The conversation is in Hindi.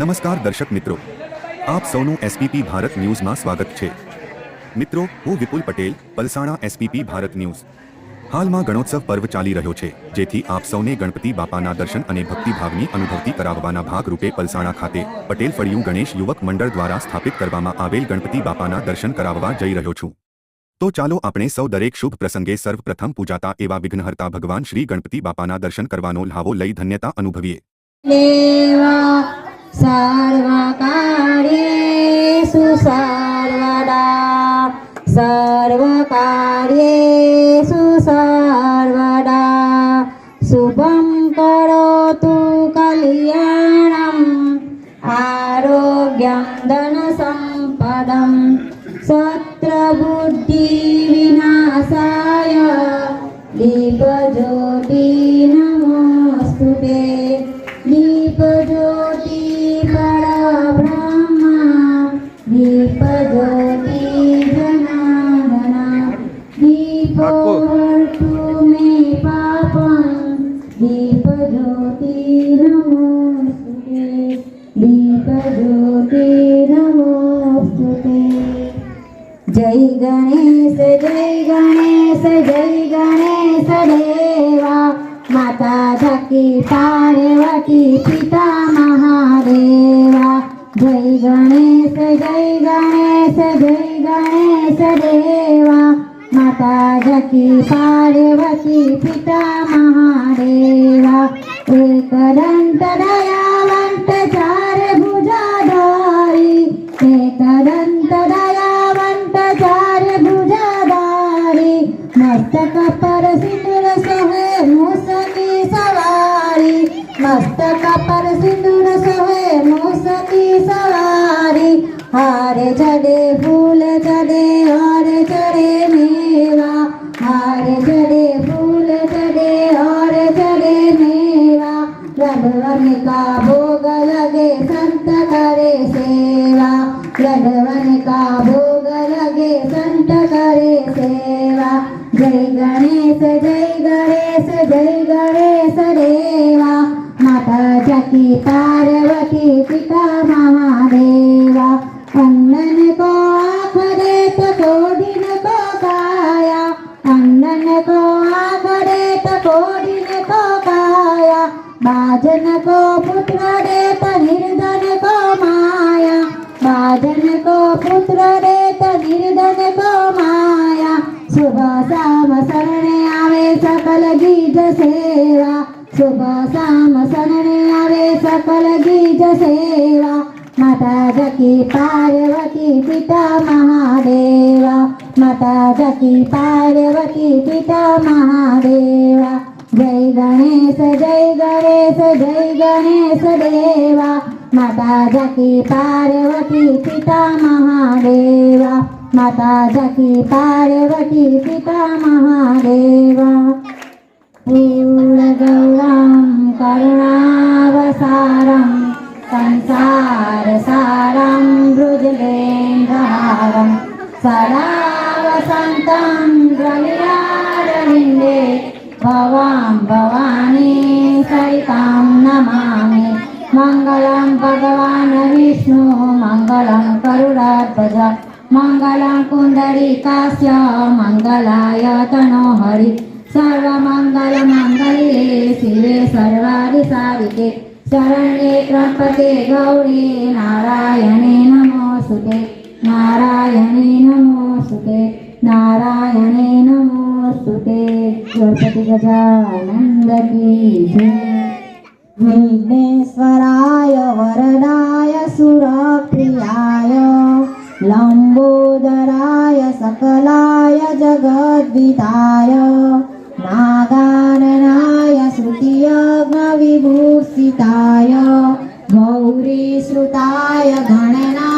નમસ્કાર દર્શક મિત્રો. આપ સૌનું એસપીપી ભારત ન્યૂઝમાં સ્વાગત છે. મિત્રો, હું વિપુલ પટેલ, પલસાણા એસપીપી ભારત ન્યૂઝ. હાલમાં ગણોત્સવ પર્વ ચાલી રહ્યો છે, જેથી આપ સૌને ગણપતિ બાપાના દર્શન અને ભક્તિભાવની અનુભૂતિ કરાવવાના ભાગરૂપે પલસાણા ખાતે પટેલ ફળિયું ગણેશ યુવક મંડળ દ્વારા સ્થાપિત કરવામાં આવેલ ગણપતિ બાપાના દર્શન કરાવવા જઈ રહ્યો છું. તો ચાલો આપણે સૌ દરેક શુભ પ્રસંગે સર્વપ્રથમ પૂજાતા એવા વિઘ્નહર્તા ભગવાન શ્રી ગણપતિ બાપાના દર્શન કરવાનો લહાવો લઈ ધન્યતા અનુભવીએ. सर्वकार्येषु सर्वदा सर्वकार्येषु सर्वदा शुभं करोतु कल्याणम् आरोग्यं धनसम्पदं बुद्धिः दीपज्योति नमोऽस्तु ते। दीपज्योति नमोऽस्तु ते। जय गणेश जय गणेश जय गणेश माता धकी पार्वती पिता महादेवा। जय गणेश जय गणेश जय गणेश देवा। माता जकी पार्वती पिता महादेवा एक दंत दयावंत चार भुजाधारी एक दंत दयावंत चार भुजाधारी मस्तक पर सिंदूर सोहे मूसकी सवारी मस्तक पर सिंदूर सोहे मूसकी सवारी, हार चढ़े फूल चढ़े हार चढ़े भोग लगे सन्तरे सेवा। जलवण का भोग लगे सन्तरे सेवा। जय गणेश जय गणेश जय गणेश देवा। माता जकी पार्वती पिता महादेवा। महादेवाङ्गन को आख दे तो दिन को गाया अंगन को बाजन को पुत्र रे तनिर्धन को माया। बाजन को पुत्र रे तनिर्धन को माया। सुबह शाम शरण आवे सकल गीज सेवा। सुबह शाम शरण आवे सकल गीज सेवा। माता जकी पार्वती पिता महादेवा। माता जकी पार्वती पिता महादेवा। जय गणेश जय गणेश जय गणेश देवा. माता जकी पार्वती पिता महादेवा. माता जकी पार्वती पिता महादेवा. पूर्णगौरं करुणावसारं संसारसारं भृजलेन्द्रहारं सदा वसन्तं रविरारविन्दे भवां भवानी सरितां नमामि मङ्गलं भगवान् विष्णु मङ्गलं करुणाध्वज मङ्गलं कुन्दरिकास्य मङ्गलाय तनोहरि सर्वमङ्गलमङ्गले शिवे सर्वादिसाविके शरण्ये त्र्यम्बके गौरी नारायणे नमोऽस्तुते नारायणे नमोऽस्तुते नारायणे नमोऽस्तुते గణపతి గజానందకి విఘ్నేశ్వరాయ వరదాయ సురప్రియాయ లంబోదరాయ సకలాయ జగద్వితాయ నాగాననాయ श्रुतियज्ञविभूषिताय गौरीश्रुताय गणना